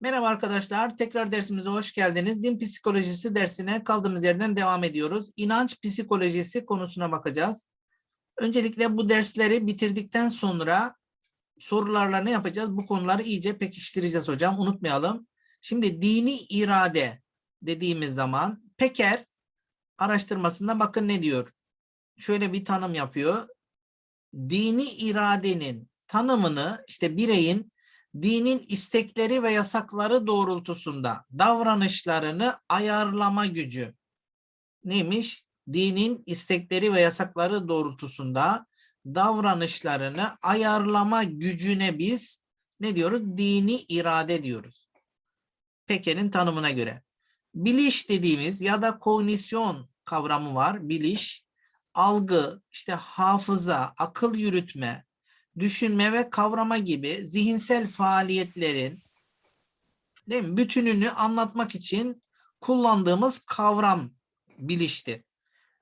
Merhaba arkadaşlar, tekrar dersimize hoş geldiniz. Din psikolojisi dersine kaldığımız yerden devam ediyoruz. İnanç psikolojisi konusuna bakacağız. Öncelikle bu dersleri bitirdikten sonra sorularla ne yapacağız? Bu konuları iyice pekiştireceğiz hocam, unutmayalım. Şimdi dini irade dediğimiz zaman Peker araştırmasında bakın ne diyor? Şöyle bir tanım yapıyor. Dini iradenin tanımını işte bireyin dinin istekleri ve yasakları doğrultusunda davranışlarını ayarlama gücü. Neymiş? Dinin istekleri ve yasakları doğrultusunda davranışlarını ayarlama gücüne biz ne diyoruz? Dini irade diyoruz. Peker'in tanımına göre. Biliş dediğimiz ya da kognisyon kavramı var. Biliş, algı, işte hafıza, akıl yürütme, düşünme ve kavrama gibi zihinsel faaliyetlerin değil mi, bütününü anlatmak için kullandığımız kavram biliştir.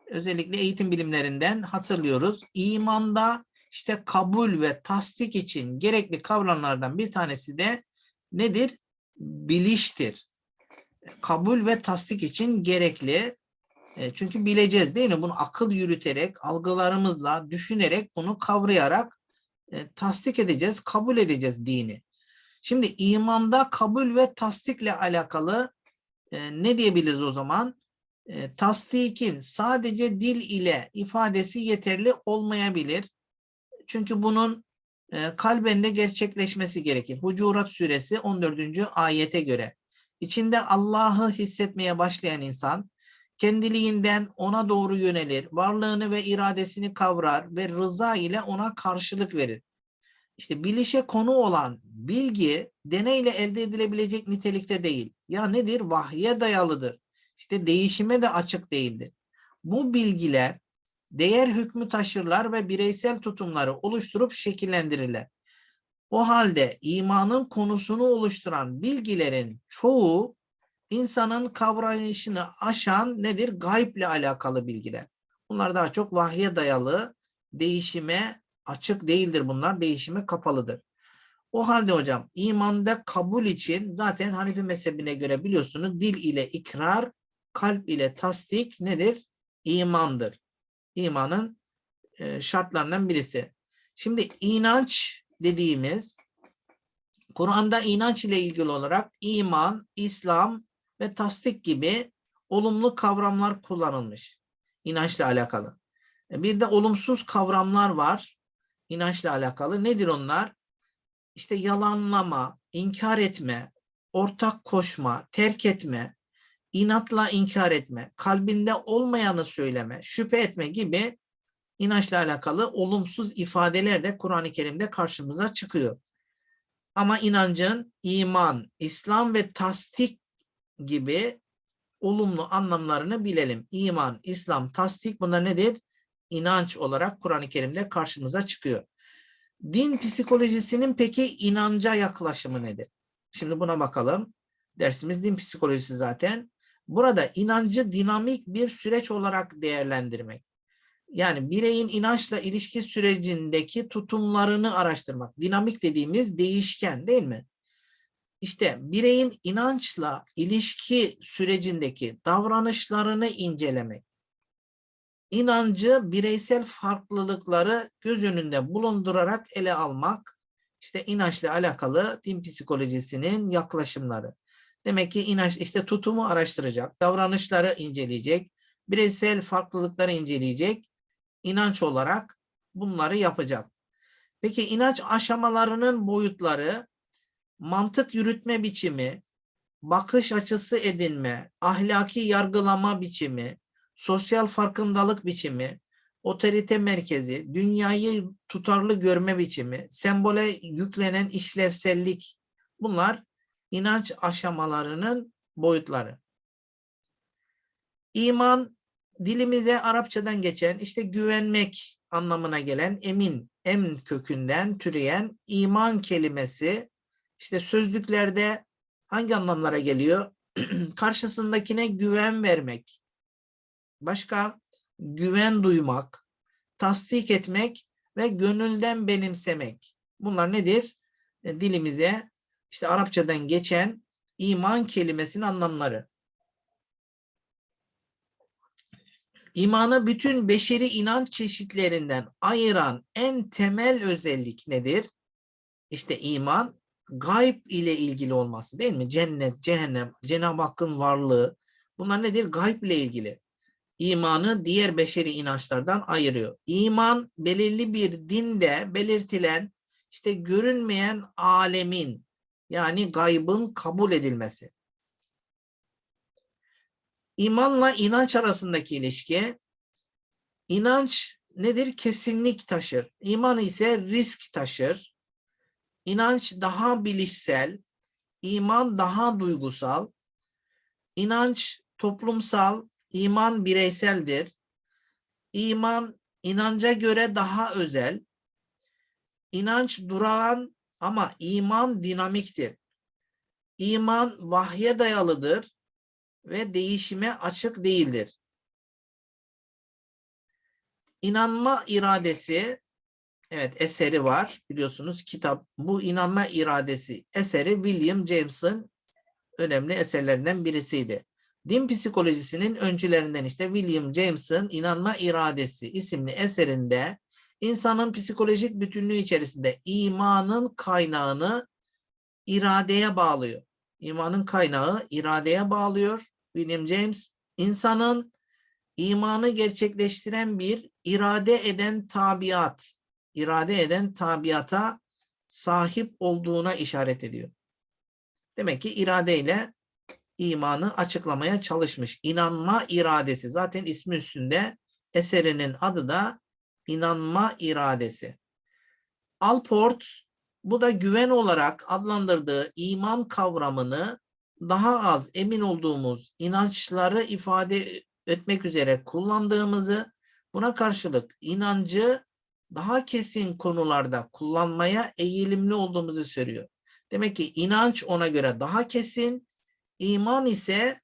Özellikle eğitim bilimlerinden hatırlıyoruz. İmanda işte kabul ve tasdik için gerekli kavramlardan bir tanesi de nedir? Biliştir. Kabul ve tasdik için gerekli. E, Çünkü bileceğiz değil mi? Bunu akıl yürüterek, algılarımızla, düşünerek, bunu kavrayarak e, tasdik edeceğiz, kabul edeceğiz dini. Şimdi imanda kabul ve tasdikle alakalı e, ne diyebiliriz o zaman? E, tasdikin sadece dil ile ifadesi yeterli olmayabilir. Çünkü bunun e, kalbende gerçekleşmesi gerekir. Hucurat suresi 14. ayete göre. İçinde Allah'ı hissetmeye başlayan insan kendiliğinden ona doğru yönelir, varlığını ve iradesini kavrar ve rıza ile ona karşılık verir. İşte bilişe konu olan bilgi deneyle elde edilebilecek nitelikte değil. Ya nedir? Vahye dayalıdır. İşte değişime de açık değildir. Bu bilgiler değer hükmü taşırlar ve bireysel tutumları oluşturup şekillendirirler. O halde imanın konusunu oluşturan bilgilerin çoğu insanın kavrayışını aşan nedir? Gayble alakalı bilgiler. Bunlar daha çok vahye dayalı, değişime açık değildir bunlar, değişime kapalıdır. O halde hocam imanda kabul için zaten Hanefi mezhebine göre biliyorsunuz dil ile ikrar, kalp ile tasdik nedir? İmandır. İmanın e, şartlarından birisi. Şimdi inanç dediğimiz Kur'an'da inanç ile ilgili olarak iman, İslam ve tasdik gibi olumlu kavramlar kullanılmış inançla alakalı. E, Bir de olumsuz kavramlar var inançla alakalı. Nedir onlar? İşte yalanlama, inkar etme, ortak koşma, terk etme, inatla inkar etme, kalbinde olmayanı söyleme, şüphe etme gibi inançla alakalı olumsuz ifadeler de Kur'an-ı Kerim'de karşımıza çıkıyor. Ama inancın iman, İslam ve tasdik gibi olumlu anlamlarını bilelim. İman, İslam, tasdik bunlar nedir? İnanç olarak Kur'an-ı Kerim'de karşımıza çıkıyor. Din psikolojisinin peki inanca yaklaşımı nedir? Şimdi buna bakalım. Dersimiz din psikolojisi zaten. Burada inancı dinamik bir süreç olarak değerlendirmek. Yani bireyin inançla ilişki sürecindeki tutumlarını araştırmak. Dinamik dediğimiz değişken değil mi? İşte bireyin inançla ilişki sürecindeki davranışlarını incelemek. İnancı bireysel farklılıkları göz önünde bulundurarak ele almak. işte inançla alakalı din psikolojisinin yaklaşımları. Demek ki inanç işte tutumu araştıracak, davranışları inceleyecek, bireysel farklılıkları inceleyecek, inanç olarak bunları yapacak. Peki inanç aşamalarının boyutları mantık yürütme biçimi, bakış açısı edinme, ahlaki yargılama biçimi, sosyal farkındalık biçimi, otorite merkezi, dünyayı tutarlı görme biçimi, sembole yüklenen işlevsellik bunlar inanç aşamalarının boyutları. İman dilimize Arapçadan geçen işte güvenmek anlamına gelen emin, emin kökünden türeyen iman kelimesi işte sözlüklerde hangi anlamlara geliyor? Karşısındakine güven vermek. Başka güven duymak, tasdik etmek ve gönülden benimsemek. Bunlar nedir? E, dilimize işte Arapçadan geçen iman kelimesinin anlamları. İmanı bütün beşeri inanç çeşitlerinden ayıran en temel özellik nedir? İşte iman gayb ile ilgili olması değil mi? Cennet, cehennem, Cenab-ı Hakk'ın varlığı bunlar nedir? Gayb ile ilgili. İmanı diğer beşeri inançlardan ayırıyor. İman belirli bir dinde belirtilen işte görünmeyen alemin yani gaybın kabul edilmesi. İmanla inanç arasındaki ilişki inanç nedir? Kesinlik taşır. İman ise risk taşır. İnanç daha bilişsel, iman daha duygusal. İnanç toplumsal, iman bireyseldir. İman inanca göre daha özel. İnanç durağan ama iman dinamiktir. İman vahye dayalıdır ve değişime açık değildir. İnanma iradesi, evet eseri var biliyorsunuz kitap. Bu inanma iradesi eseri William James'ın önemli eserlerinden birisiydi. Din psikolojisinin öncülerinden işte William James'ın İnanma İradesi isimli eserinde insanın psikolojik bütünlüğü içerisinde imanın kaynağını iradeye bağlıyor. İmanın kaynağı iradeye bağlıyor. William James insanın imanı gerçekleştiren bir irade eden tabiat, irade eden tabiata sahip olduğuna işaret ediyor. Demek ki iradeyle imanı açıklamaya çalışmış. İnanma iradesi. Zaten ismi üstünde eserinin adı da inanma iradesi. Alport bu da güven olarak adlandırdığı iman kavramını daha az emin olduğumuz inançları ifade etmek üzere kullandığımızı, buna karşılık inancı daha kesin konularda kullanmaya eğilimli olduğumuzu söylüyor. Demek ki inanç ona göre daha kesin, iman ise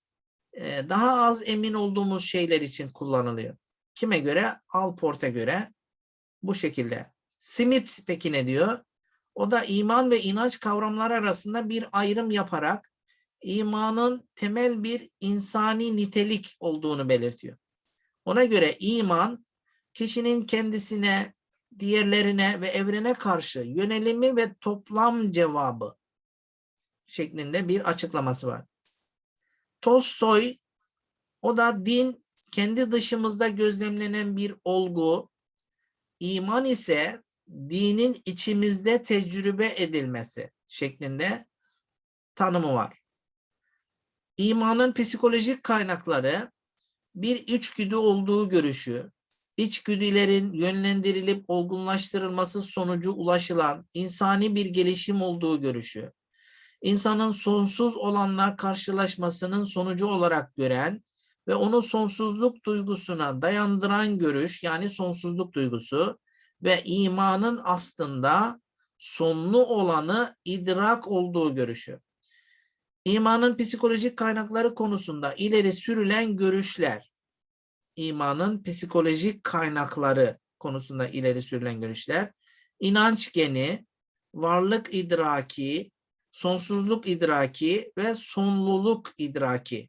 e, daha az emin olduğumuz şeyler için kullanılıyor. Kime göre? Alport'a göre bu şekilde. Smith peki ne diyor? O da iman ve inanç kavramları arasında bir ayrım yaparak imanın temel bir insani nitelik olduğunu belirtiyor. Ona göre iman kişinin kendisine, diğerlerine ve evrene karşı yönelimi ve toplam cevabı şeklinde bir açıklaması var. Tolstoy o da din kendi dışımızda gözlemlenen bir olgu, iman ise dinin içimizde tecrübe edilmesi şeklinde tanımı var. İmanın psikolojik kaynakları bir içgüdü olduğu görüşü, içgüdülerin yönlendirilip olgunlaştırılması sonucu ulaşılan insani bir gelişim olduğu görüşü, insanın sonsuz olanla karşılaşmasının sonucu olarak gören ve onu sonsuzluk duygusuna dayandıran görüş yani sonsuzluk duygusu ve imanın aslında sonlu olanı idrak olduğu görüşü. İmanın psikolojik kaynakları konusunda ileri sürülen görüşler, imanın psikolojik kaynakları konusunda ileri sürülen görüşler, inanç geni, varlık idraki, sonsuzluk idraki ve sonluluk idraki.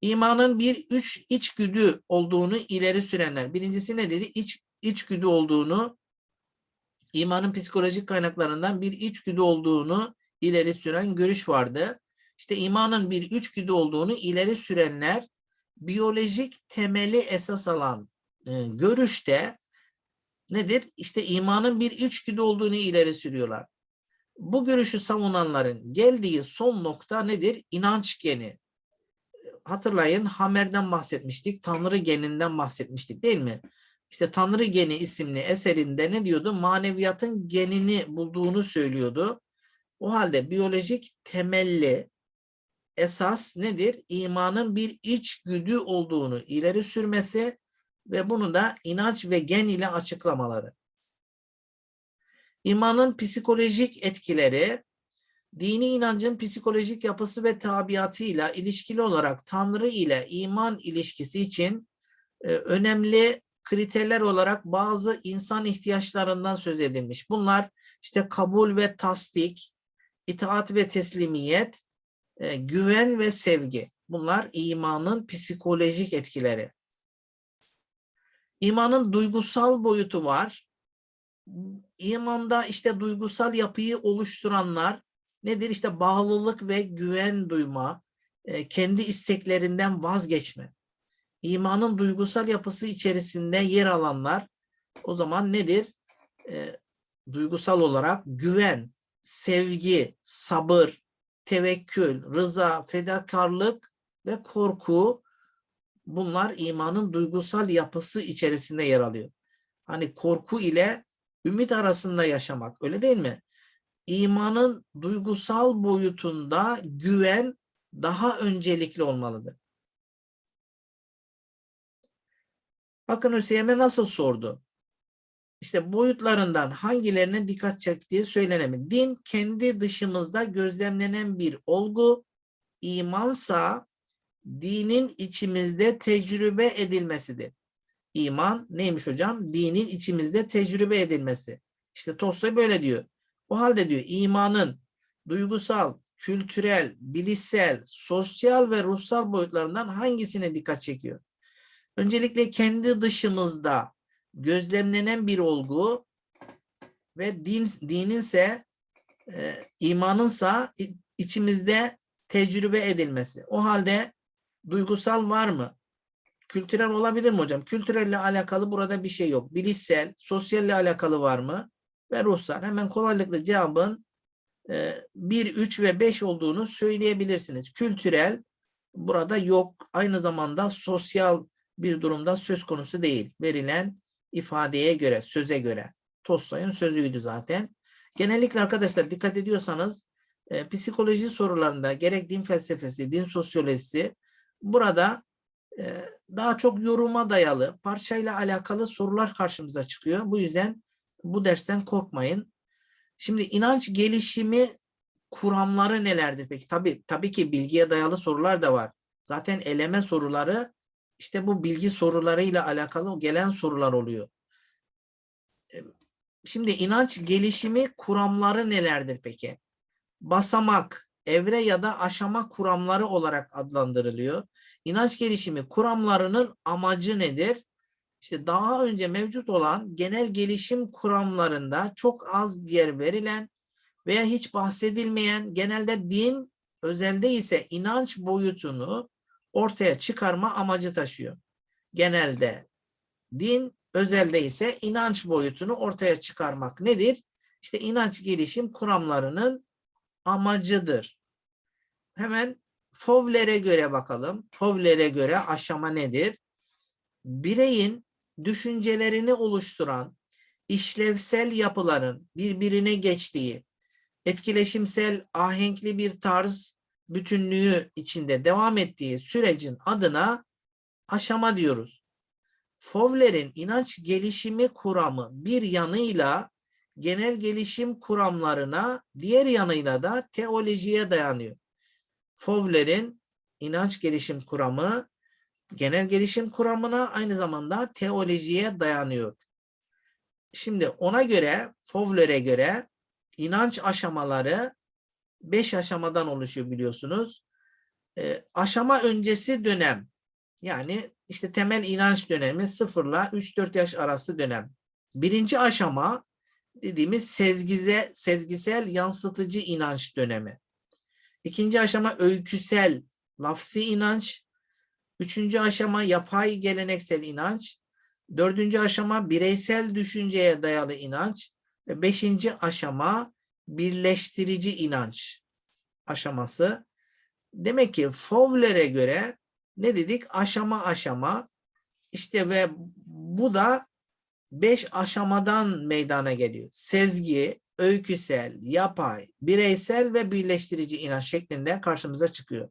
İmanın bir üç içgüdü olduğunu ileri sürenler. Birincisi ne dedi? İç, içgüdü olduğunu, imanın psikolojik kaynaklarından bir içgüdü olduğunu ileri süren görüş vardı. İşte imanın bir içgüdü olduğunu ileri sürenler biyolojik temeli esas alan e, görüşte nedir? İşte imanın bir içgüdü olduğunu ileri sürüyorlar. Bu görüşü savunanların geldiği son nokta nedir? İnanç geni. Hatırlayın Hamer'den bahsetmiştik, Tanrı geninden bahsetmiştik değil mi? İşte Tanrı Geni isimli eserinde ne diyordu? Maneviyatın genini bulduğunu söylüyordu. O halde biyolojik temelli esas nedir? İmanın bir içgüdü olduğunu ileri sürmesi ve bunu da inanç ve gen ile açıklamaları. İmanın psikolojik etkileri, dini inancın psikolojik yapısı ve tabiatıyla ilişkili olarak Tanrı ile iman ilişkisi için e, önemli kriterler olarak bazı insan ihtiyaçlarından söz edilmiş. Bunlar işte kabul ve tasdik, itaat ve teslimiyet, e, güven ve sevgi. Bunlar imanın psikolojik etkileri. İmanın duygusal boyutu var. İmanda işte duygusal yapıyı oluşturanlar nedir? İşte bağlılık ve güven duyma, e, kendi isteklerinden vazgeçme. İmanın duygusal yapısı içerisinde yer alanlar o zaman nedir? E, duygusal olarak güven, sevgi, sabır, tevekkül, rıza, fedakarlık ve korku bunlar imanın duygusal yapısı içerisinde yer alıyor. Hani korku ile ümit arasında yaşamak öyle değil mi? İmanın duygusal boyutunda güven daha öncelikli olmalıdır. Bakın Hüseyin'e nasıl sordu? İşte boyutlarından hangilerine dikkat çektiği söylenemez. Din kendi dışımızda gözlemlenen bir olgu, imansa dinin içimizde tecrübe edilmesidir. İman neymiş hocam? Dinin içimizde tecrübe edilmesi. İşte Tolstoy böyle diyor. O halde diyor imanın duygusal, kültürel, bilişsel, sosyal ve ruhsal boyutlarından hangisine dikkat çekiyor? Öncelikle kendi dışımızda gözlemlenen bir olgu ve din dininse e, imanınsa içimizde tecrübe edilmesi. O halde duygusal var mı? Kültürel olabilir mi hocam? Kültürelle alakalı burada bir şey yok. Bilişsel, sosyalle alakalı var mı? Ve ruhsal. Hemen kolaylıkla cevabın e, 1, 3 ve 5 olduğunu söyleyebilirsiniz. Kültürel burada yok. Aynı zamanda sosyal bir durumda söz konusu değil. Verilen ifadeye göre, söze göre. Tolstoy'un sözüydü zaten. Genellikle arkadaşlar dikkat ediyorsanız e, psikoloji sorularında gerek din felsefesi, din sosyolojisi burada e, daha çok yoruma dayalı, parçayla alakalı sorular karşımıza çıkıyor. Bu yüzden bu dersten korkmayın. Şimdi inanç gelişimi kuramları nelerdir peki? Tabii, tabii ki bilgiye dayalı sorular da var. Zaten eleme soruları işte bu bilgi sorularıyla alakalı gelen sorular oluyor. Şimdi inanç gelişimi kuramları nelerdir peki? Basamak, evre ya da aşama kuramları olarak adlandırılıyor. İnanç gelişimi kuramlarının amacı nedir? İşte daha önce mevcut olan genel gelişim kuramlarında çok az yer verilen veya hiç bahsedilmeyen genelde din özelde ise inanç boyutunu ortaya çıkarma amacı taşıyor. Genelde din, özelde ise inanç boyutunu ortaya çıkarmak nedir? İşte inanç gelişim kuramlarının amacıdır. Hemen Fowler'e göre bakalım. Fowler'e göre aşama nedir? Bireyin düşüncelerini oluşturan işlevsel yapıların birbirine geçtiği, etkileşimsel ahenkli bir tarz bütünlüğü içinde devam ettiği sürecin adına aşama diyoruz. Fowler'in inanç gelişimi kuramı bir yanıyla genel gelişim kuramlarına, diğer yanıyla da teolojiye dayanıyor. Fowler'in inanç gelişim kuramı genel gelişim kuramına aynı zamanda teolojiye dayanıyor. Şimdi ona göre, Fowler'e göre inanç aşamaları beş aşamadan oluşuyor biliyorsunuz. E, aşama öncesi dönem yani işte temel inanç dönemi sıfırla 3-4 yaş arası dönem. Birinci aşama dediğimiz sezgize, sezgisel yansıtıcı inanç dönemi. İkinci aşama öyküsel, lafsi inanç. Üçüncü aşama yapay geleneksel inanç. Dördüncü aşama bireysel düşünceye dayalı inanç. Beşinci aşama birleştirici inanç aşaması. Demek ki Fowler'e göre ne dedik? Aşama aşama işte ve bu da beş aşamadan meydana geliyor. Sezgi, öyküsel, yapay, bireysel ve birleştirici inanç şeklinde karşımıza çıkıyor.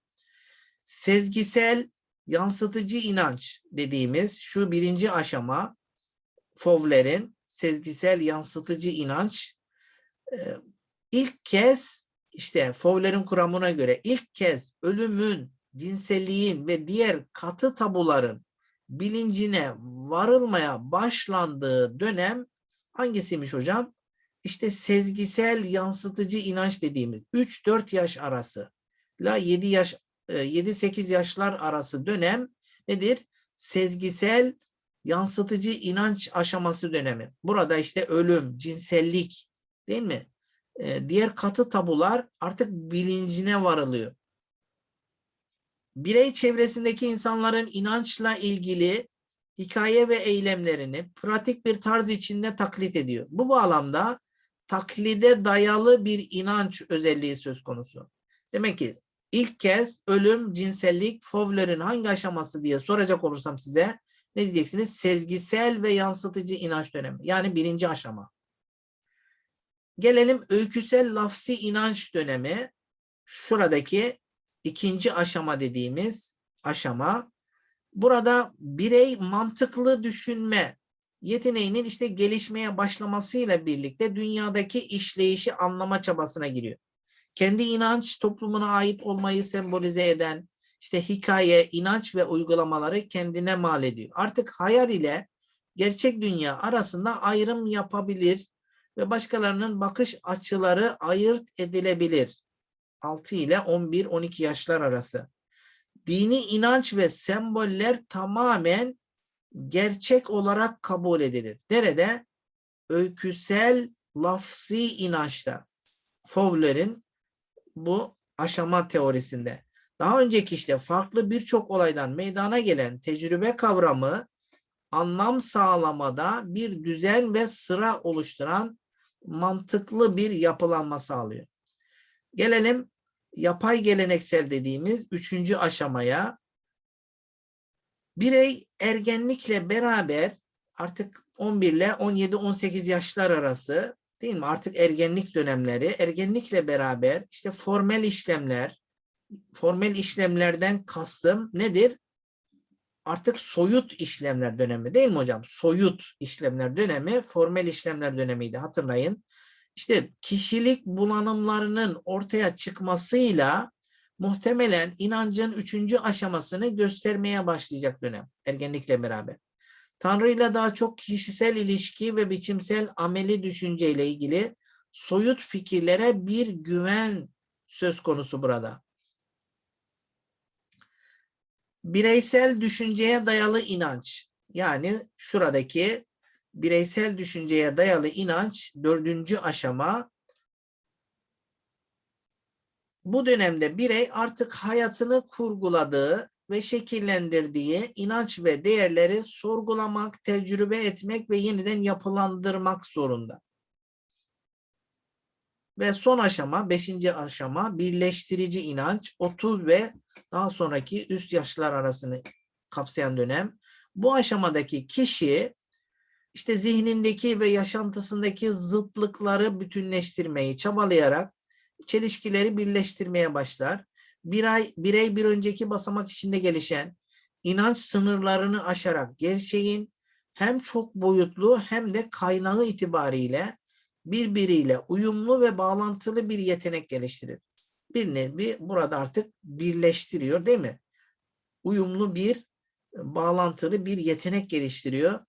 Sezgisel, yansıtıcı inanç dediğimiz şu birinci aşama Fowler'in sezgisel yansıtıcı inanç ilk kez işte Fowler'in kuramına göre ilk kez ölümün, cinselliğin ve diğer katı tabuların bilincine varılmaya başlandığı dönem hangisiymiş hocam? işte sezgisel yansıtıcı inanç dediğimiz 3-4 yaş arası la 7 yaş 7-8 yaşlar arası dönem nedir? Sezgisel yansıtıcı inanç aşaması dönemi. Burada işte ölüm, cinsellik değil mi? Ee, diğer katı tabular artık bilincine varılıyor. Birey çevresindeki insanların inançla ilgili hikaye ve eylemlerini pratik bir tarz içinde taklit ediyor. Bu bağlamda taklide dayalı bir inanç özelliği söz konusu. Demek ki ilk kez ölüm, cinsellik, Fowler'in hangi aşaması diye soracak olursam size ne diyeceksiniz? Sezgisel ve yansıtıcı inanç dönemi. Yani birinci aşama. Gelelim öyküsel lafsi inanç dönemi. Şuradaki ikinci aşama dediğimiz aşama. Burada birey mantıklı düşünme yeteneğinin işte gelişmeye başlamasıyla birlikte dünyadaki işleyişi anlama çabasına giriyor. Kendi inanç toplumuna ait olmayı sembolize eden işte hikaye, inanç ve uygulamaları kendine mal ediyor. Artık hayal ile gerçek dünya arasında ayrım yapabilir ve başkalarının bakış açıları ayırt edilebilir. 6 ile 11-12 yaşlar arası. Dini inanç ve semboller tamamen gerçek olarak kabul edilir. Nerede? Öyküsel lafsi inançta. Fowler'in bu aşama teorisinde. Daha önceki işte farklı birçok olaydan meydana gelen tecrübe kavramı anlam sağlamada bir düzen ve sıra oluşturan mantıklı bir yapılanma sağlıyor. Gelelim yapay geleneksel dediğimiz üçüncü aşamaya. Birey ergenlikle beraber artık 11 ile 17-18 yaşlar arası değil mi? Artık ergenlik dönemleri. Ergenlikle beraber işte formel işlemler, formel işlemlerden kastım nedir? Artık soyut işlemler dönemi değil mi hocam? Soyut işlemler dönemi, formel işlemler dönemiydi hatırlayın. İşte kişilik bulanımlarının ortaya çıkmasıyla muhtemelen inancın üçüncü aşamasını göstermeye başlayacak dönem ergenlikle beraber. Tanrı ile daha çok kişisel ilişki ve biçimsel ameli düşünceyle ilgili soyut fikirlere bir güven söz konusu burada. Bireysel düşünceye dayalı inanç yani şuradaki bireysel düşünceye dayalı inanç dördüncü aşama bu dönemde birey artık hayatını kurguladığı ve şekillendirdiği inanç ve değerleri sorgulamak, tecrübe etmek ve yeniden yapılandırmak zorunda. Ve son aşama, beşinci aşama birleştirici inanç 30 ve daha sonraki üst yaşlar arasını kapsayan dönem. Bu aşamadaki kişi işte zihnindeki ve yaşantısındaki zıtlıkları bütünleştirmeyi çabalayarak çelişkileri birleştirmeye başlar. Bir ay, birey bir önceki basamak içinde gelişen inanç sınırlarını aşarak gerçeğin hem çok boyutlu hem de kaynağı itibariyle birbiriyle uyumlu ve bağlantılı bir yetenek geliştirir. Bir nevi burada artık birleştiriyor değil mi? Uyumlu bir bağlantılı bir yetenek geliştiriyor.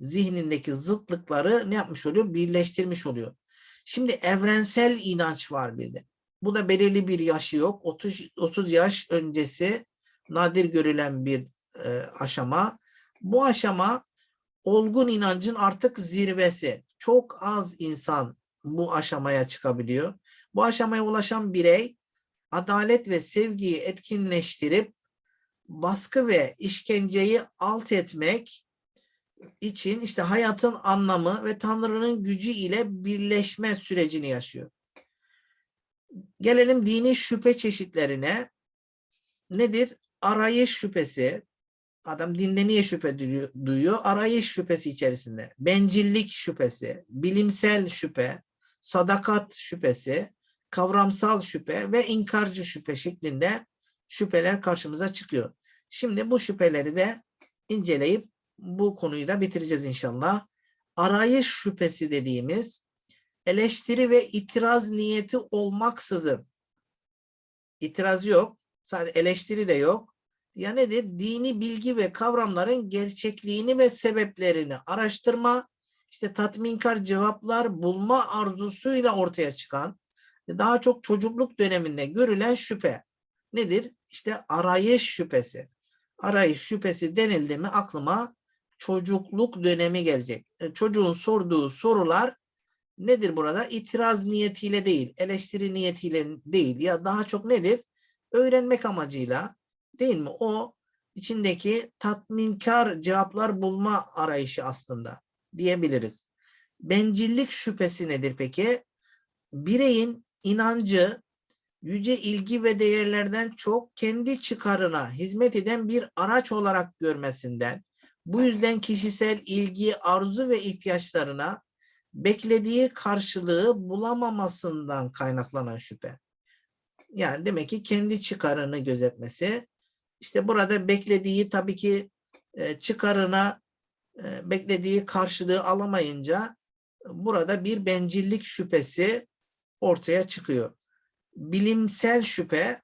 Zihnindeki zıtlıkları ne yapmış oluyor? Birleştirmiş oluyor. Şimdi evrensel inanç var bir de. Bu da belirli bir yaşı yok. 30, 30 yaş öncesi nadir görülen bir e, aşama. Bu aşama olgun inancın artık zirvesi. Çok az insan bu aşamaya çıkabiliyor. Bu aşamaya ulaşan birey adalet ve sevgiyi etkinleştirip baskı ve işkenceyi alt etmek için işte hayatın anlamı ve Tanrı'nın gücü ile birleşme sürecini yaşıyor. Gelelim dini şüphe çeşitlerine. Nedir? Arayış şüphesi. Adam dinde niye şüphe duyuyor? Arayış şüphesi içerisinde. Bencillik şüphesi, bilimsel şüphe, sadakat şüphesi, kavramsal şüphe ve inkarcı şüphe şeklinde şüpheler karşımıza çıkıyor. Şimdi bu şüpheleri de inceleyip bu konuyu da bitireceğiz inşallah. Arayış şüphesi dediğimiz eleştiri ve itiraz niyeti olmaksızın itiraz yok, sadece eleştiri de yok. Ya nedir? Dini bilgi ve kavramların gerçekliğini ve sebeplerini araştırma, işte tatminkar cevaplar bulma arzusuyla ortaya çıkan daha çok çocukluk döneminde görülen şüphe nedir? İşte arayış şüphesi. Arayış şüphesi denildi mi aklıma çocukluk dönemi gelecek. E, Çocuğun sorduğu sorular nedir burada? İtiraz niyetiyle değil, eleştiri niyetiyle değil ya daha çok nedir? Öğrenmek amacıyla değil mi? O içindeki tatminkar cevaplar bulma arayışı aslında diyebiliriz. Bencillik şüphesi nedir peki? Bireyin inancı yüce ilgi ve değerlerden çok kendi çıkarına hizmet eden bir araç olarak görmesinden, bu yüzden kişisel ilgi, arzu ve ihtiyaçlarına beklediği karşılığı bulamamasından kaynaklanan şüphe. Yani demek ki kendi çıkarını gözetmesi. İşte burada beklediği tabii ki e, çıkarına e, beklediği karşılığı alamayınca burada bir bencillik şüphesi ortaya çıkıyor. Bilimsel şüphe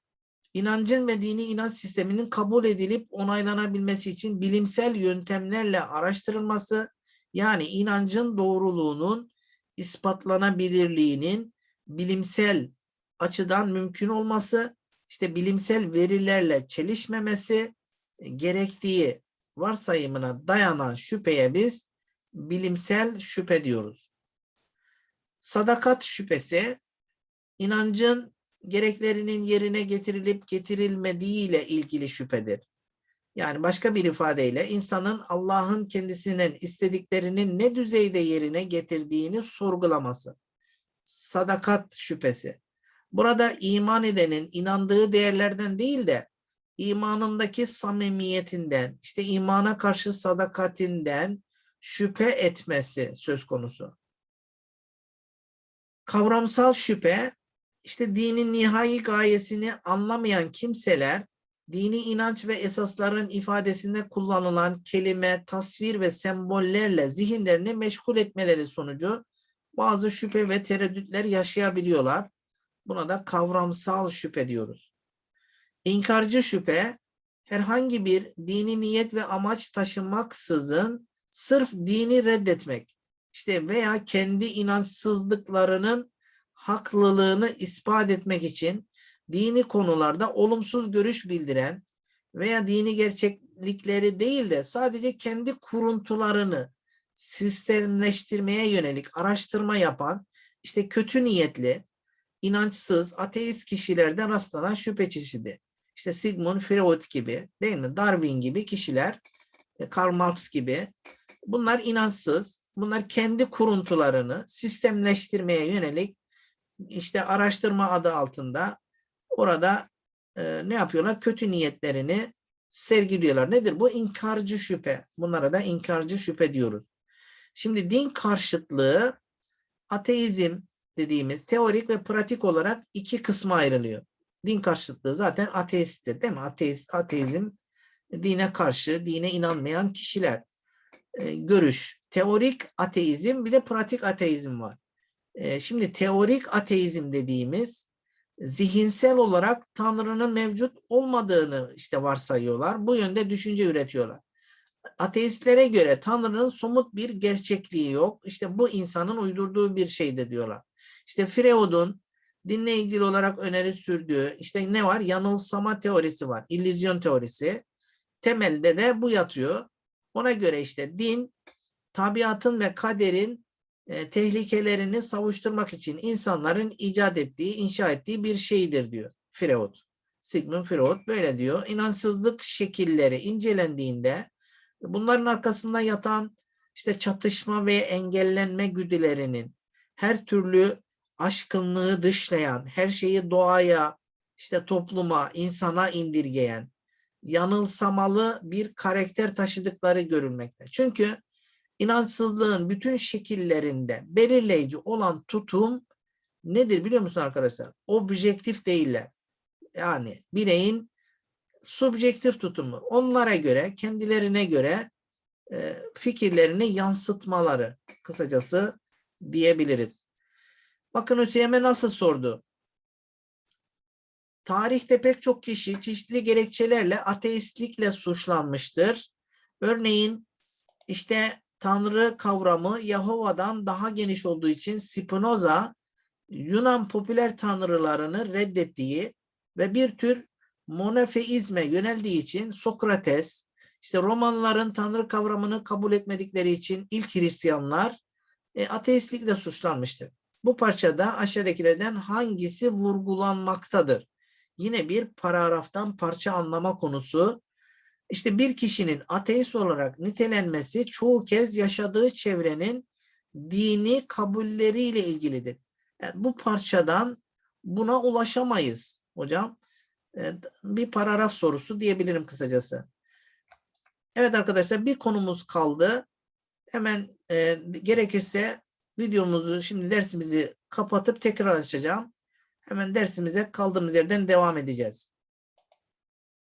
inancın ve dini inanç sisteminin kabul edilip onaylanabilmesi için bilimsel yöntemlerle araştırılması yani inancın doğruluğunun ispatlanabilirliğinin bilimsel açıdan mümkün olması, işte bilimsel verilerle çelişmemesi e, gerektiği varsayımına dayanan şüpheye biz bilimsel şüphe diyoruz. Sadakat şüphesi inancın gereklerinin yerine getirilip getirilmediği ile ilgili şüphedir. Yani başka bir ifadeyle insanın Allah'ın kendisinin istediklerinin ne düzeyde yerine getirdiğini sorgulaması. Sadakat şüphesi. Burada iman edenin inandığı değerlerden değil de imanındaki samimiyetinden, işte imana karşı sadakatinden şüphe etmesi söz konusu. Kavramsal şüphe, işte dinin nihai gayesini anlamayan kimseler, dini inanç ve esasların ifadesinde kullanılan kelime, tasvir ve sembollerle zihinlerini meşgul etmeleri sonucu bazı şüphe ve tereddütler yaşayabiliyorlar. Buna da kavramsal şüphe diyoruz. İnkarcı şüphe, herhangi bir dini niyet ve amaç taşımaksızın sırf dini reddetmek, işte veya kendi inançsızlıklarının haklılığını ispat etmek için dini konularda olumsuz görüş bildiren veya dini gerçeklikleri değil de sadece kendi kuruntularını sistemleştirmeye yönelik araştırma yapan işte kötü niyetli, inançsız, ateist kişilerden rastlanan şüphe çeşidi. İşte Sigmund Freud gibi değil mi? Darwin gibi kişiler, e, Karl Marx gibi bunlar inançsız, bunlar kendi kuruntularını sistemleştirmeye yönelik işte araştırma adı altında orada e, ne yapıyorlar? Kötü niyetlerini sergiliyorlar. Nedir bu? İnkarcı şüphe. Bunlara da inkarcı şüphe diyoruz. Şimdi din karşıtlığı ateizm dediğimiz teorik ve pratik olarak iki kısma ayrılıyor. Din karşıtlığı zaten ateisttir değil mi? Ateist, ateizm dine karşı, dine inanmayan kişiler. E, görüş. Teorik ateizm bir de pratik ateizm var. E, şimdi teorik ateizm dediğimiz zihinsel olarak Tanrı'nın mevcut olmadığını işte varsayıyorlar. Bu yönde düşünce üretiyorlar. Ateistlere göre Tanrı'nın somut bir gerçekliği yok. İşte bu insanın uydurduğu bir şeydir diyorlar. İşte Freud'un dinle ilgili olarak öneri sürdüğü işte ne var? Yanılsama teorisi var. illüzyon teorisi. Temelde de bu yatıyor. Ona göre işte din tabiatın ve kaderin e, tehlikelerini savuşturmak için insanların icat ettiği, inşa ettiği bir şeydir diyor Freud. Sigmund Freud böyle diyor. İnançsızlık şekilleri incelendiğinde bunların arkasında yatan işte çatışma ve engellenme güdülerinin her türlü aşkınlığı dışlayan, her şeyi doğaya, işte topluma, insana indirgeyen, yanılsamalı bir karakter taşıdıkları görülmekte. Çünkü inançsızlığın bütün şekillerinde belirleyici olan tutum nedir biliyor musun arkadaşlar? Objektif değiller. Yani bireyin subjektif tutumu. Onlara göre, kendilerine göre e, fikirlerini yansıtmaları kısacası diyebiliriz. Bakın Hüseyin'e nasıl sordu? Tarihte pek çok kişi çeşitli gerekçelerle ateistlikle suçlanmıştır. Örneğin işte Tanrı kavramı Yahova'dan daha geniş olduğu için Spinoza Yunan popüler tanrılarını reddettiği ve bir tür monofeizme yöneldiği için Sokrates, işte Romanların tanrı kavramını kabul etmedikleri için ilk Hristiyanlar e, ateistlikle suçlanmıştır. Bu parçada aşağıdakilerden hangisi vurgulanmaktadır? Yine bir paragraftan parça anlama konusu. İşte bir kişinin ateist olarak nitelenmesi çoğu kez yaşadığı çevrenin dini kabulleriyle ilgilidir. Yani bu parçadan buna ulaşamayız hocam. E, Bir paragraf sorusu diyebilirim kısacası. Evet arkadaşlar bir konumuz kaldı. Hemen e, gerekirse videomuzu şimdi dersimizi kapatıp tekrar açacağım. Hemen dersimize kaldığımız yerden devam edeceğiz.